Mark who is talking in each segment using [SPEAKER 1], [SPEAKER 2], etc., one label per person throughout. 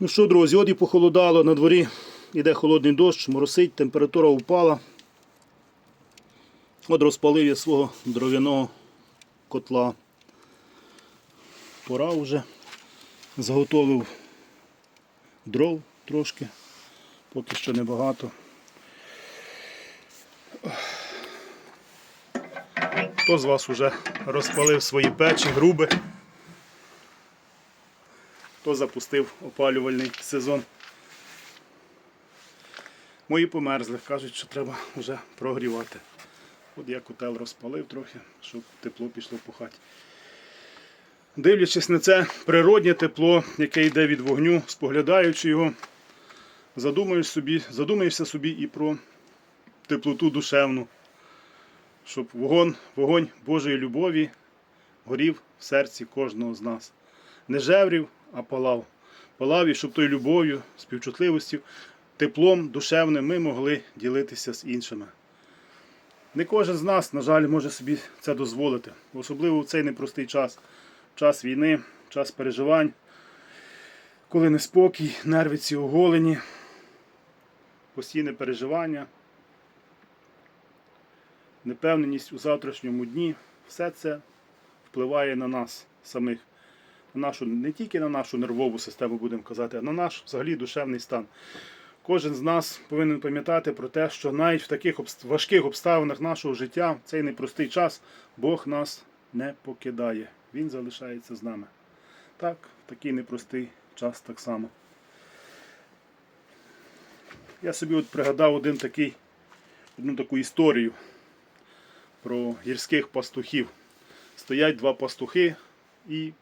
[SPEAKER 1] Ну що, друзі, от і похолодало на дворі. Іде холодний дощ, моросить, температура впала. От розпалив я свого дров'яного котла. Пора вже. Заготовив дров трошки, поки що небагато. Хто з вас вже розпалив свої печі, груби? Хто запустив опалювальний сезон? Мої померзли, кажуть, що треба вже прогрівати. От я котел розпалив трохи, щоб тепло пішло по хаті. Дивлячись на це природнє тепло, яке йде від вогню, споглядаючи його, задумаєш собі, задумаєшся собі і про теплоту душевну, щоб вогонь, вогонь Божої любові горів в серці кожного з нас. Не жеврів, а палав. Палав і щоб тою любов'ю, співчутливостю, теплом душевним ми могли ділитися з іншими. Не кожен з нас, на жаль, може собі це дозволити, особливо в цей непростий час, час війни, час переживань, коли неспокій, нерви ці оголені, постійне переживання, непевненість у завтрашньому дні, все це впливає на нас самих, на нашу, не тільки на нашу нервову систему, будемо казати, а на наш взагалі душевний стан. Кожен з нас повинен пам'ятати про те, що навіть в таких важких обставинах нашого життя, в цей непростий час, Бог нас не покидає. Він залишається з нами. Так, в такий непростий час так само. Я собі от пригадав один такий, одну таку історію про гірських пастухів. Стоять два пастухи і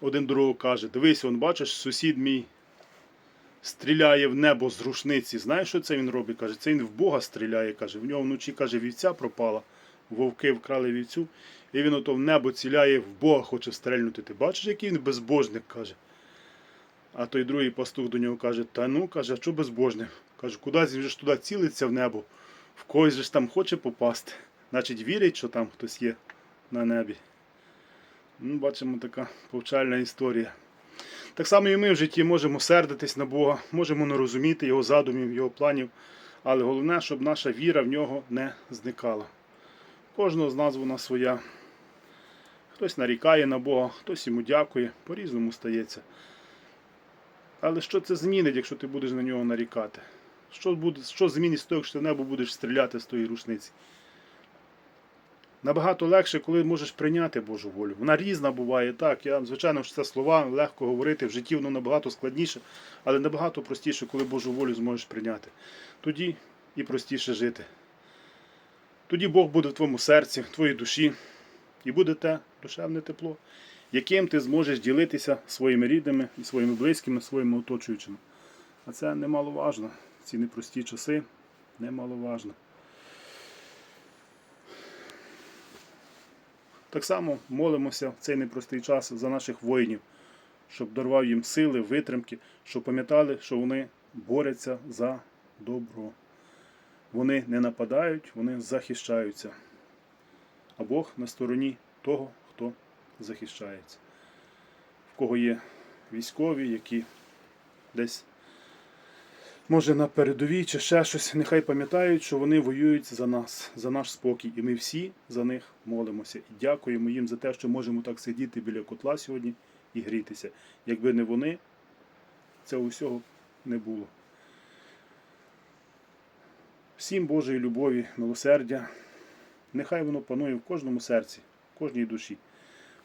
[SPEAKER 1] один другого каже: Дивись, он бачиш, сусід мій стріляє в небо з рушниці. Знаєш, що це він робить? Каже, це він в Бога стріляє. Каже, в нього вночі каже, вівця пропала. Вовки вкрали вівцю, і він ото в небо ціляє, в Бога хоче стрельнути. Ти бачиш, який він безбожник, каже. А той другий пастух до нього каже: Та ну, каже, а що безбожник? Каже, кудись він ж туди цілиться в небо, в когось же ж там хоче попасти. Значить, вірить, що там хтось є на небі. Ну, бачимо така повчальна історія. Так само і ми в житті можемо сердитись на Бога, можемо не розуміти Його задумів, Його планів, але головне, щоб наша віра в нього не зникала. Кожного з нас вона своя. Хтось нарікає на Бога, хтось йому дякує, по-різному стається. Але що це змінить, якщо ти будеш на нього нарікати? Що, буде, що змінить з того, якщо ти небо будеш стріляти з тої рушниці? Набагато легше, коли можеш прийняти Божу волю. Вона різна буває, так. Я, звичайно, що це слова легко говорити, в житті воно набагато складніше, але набагато простіше, коли Божу волю зможеш прийняти. Тоді і простіше жити. Тоді Бог буде в твоєму серці, в твоїй душі, і буде те душевне тепло, яким ти зможеш ділитися своїми рідними і своїми близькими, своїми оточуючими. А це немаловажно. Ці непрості часи немаловажно. Так само молимося в цей непростий час за наших воїнів, щоб дарував їм сили, витримки, щоб пам'ятали, що вони борються за добро. Вони не нападають, вони захищаються. А Бог на стороні того, хто захищається. В кого є військові, які десь, може, на передовій чи ще щось, нехай пам'ятають, що вони воюють за нас, за наш спокій. І ми всі за них молимося. І дякуємо їм за те, що можемо так сидіти біля котла сьогодні і грітися. Якби не вони, цього всього не було. Всім Божої любові, милосердя. Нехай воно панує в кожному серці, в кожній душі.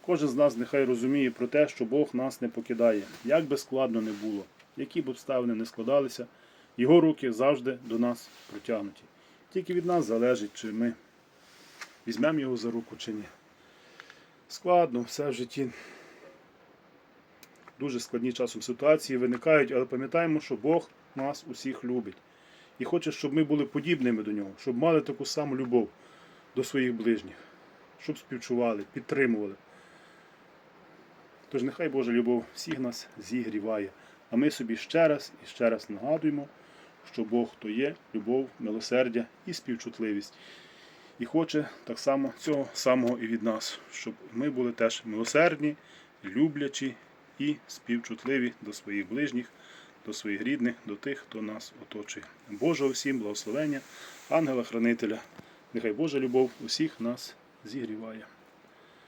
[SPEAKER 1] Кожен з нас нехай розуміє про те, що Бог нас не покидає, як би складно не було, які б обставини не складалися, його руки завжди до нас протягнуті. Тільки від нас залежить, чи ми візьмемо його за руку чи ні. Складно, все в житті. Дуже складні часом ситуації виникають, але пам'ятаємо, що Бог нас усіх любить. І хоче, щоб ми були подібними до нього, щоб мали таку саму любов до своїх ближніх, щоб співчували, підтримували. Тож нехай Божа любов всіх нас зігріває. А ми собі ще раз і ще раз нагадуємо, що Бог то є любов, милосердя і співчутливість. І хоче так само цього самого і від нас, щоб ми були теж милосердні, люблячі і співчутливі до своїх ближніх, до своїх рідних, до тих, хто нас оточує. Божого всім благословення, ангела-хранителя. Нехай Божа любов усіх нас зігріває.